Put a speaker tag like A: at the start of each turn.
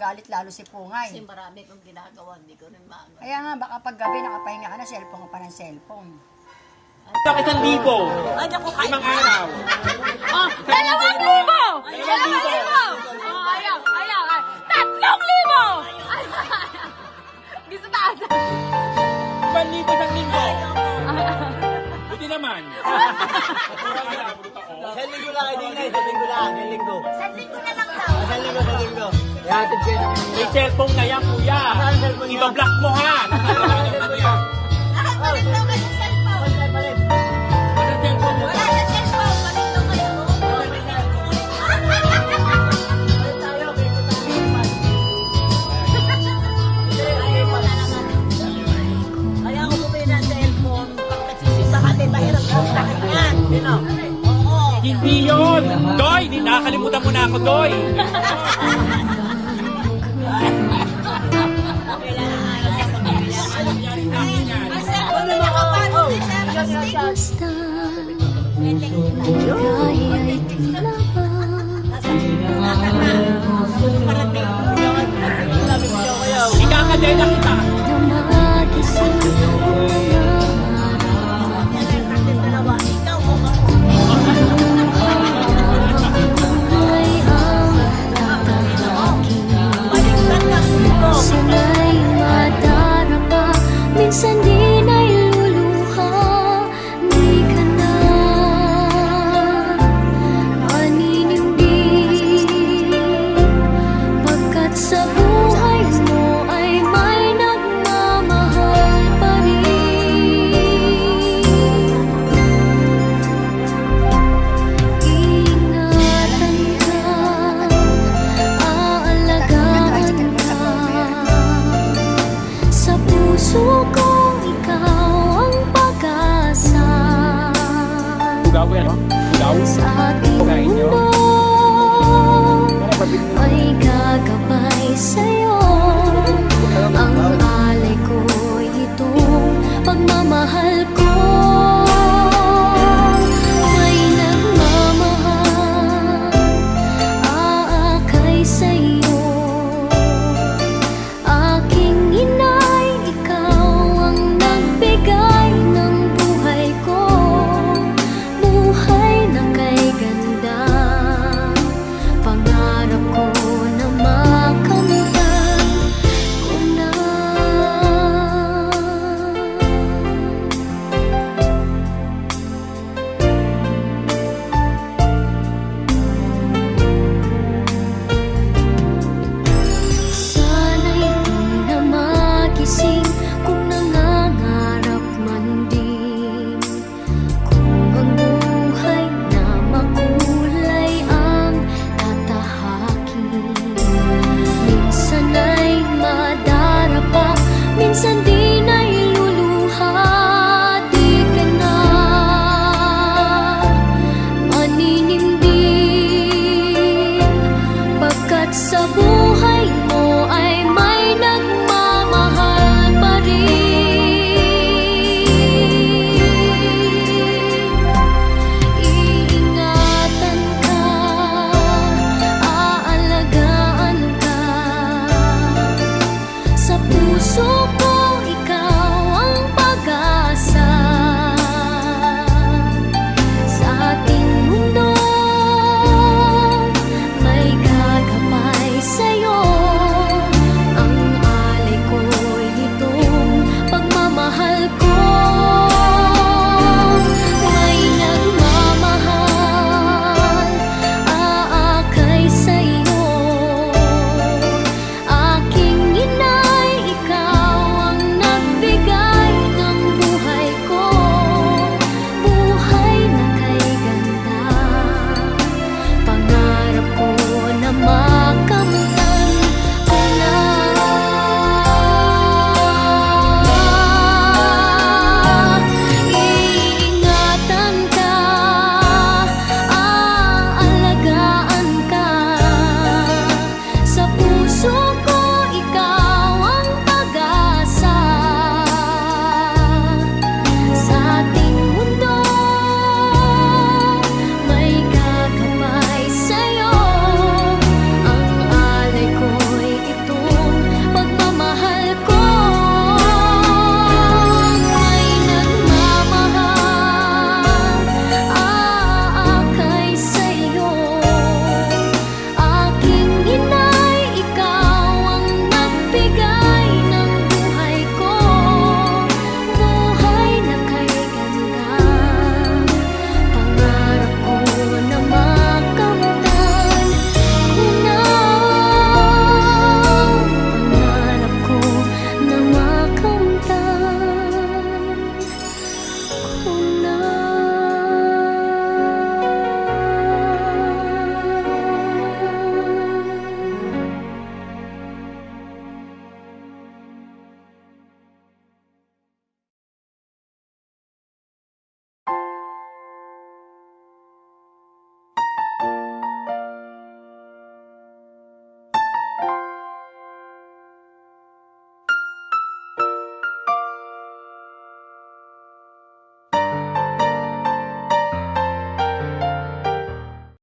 A: nagagalit lalo si Pungay.
B: Kasi marami kong ginagawa, hindi ko rin maagaw.
A: Kaya nga, baka paggabi nakapahinga ka na, cellphone ka pa ng cellphone.
C: Bakit ang libo?
B: Ay, ako kayo.
C: Limang araw.
B: Ah, oh, dalawang libo! Dalawang libo! Oh, ayaw, ayaw. Ay. Tatlong libo! Gusto taas.
D: Ibang libo ng libo naman.
B: Isang linggo lang, hindi na, isang linggo lang, isang linggo.
C: Isang linggo na lang daw.
B: Isang linggo, isang linggo. Yan, ito siya.
D: May cellphone na yan, kuya. Ibablock mo ha. Nakakalimutan mo
B: yan.
D: Oh, Nakakalimutan mo yan. Kalimutan mo na ako, Doy!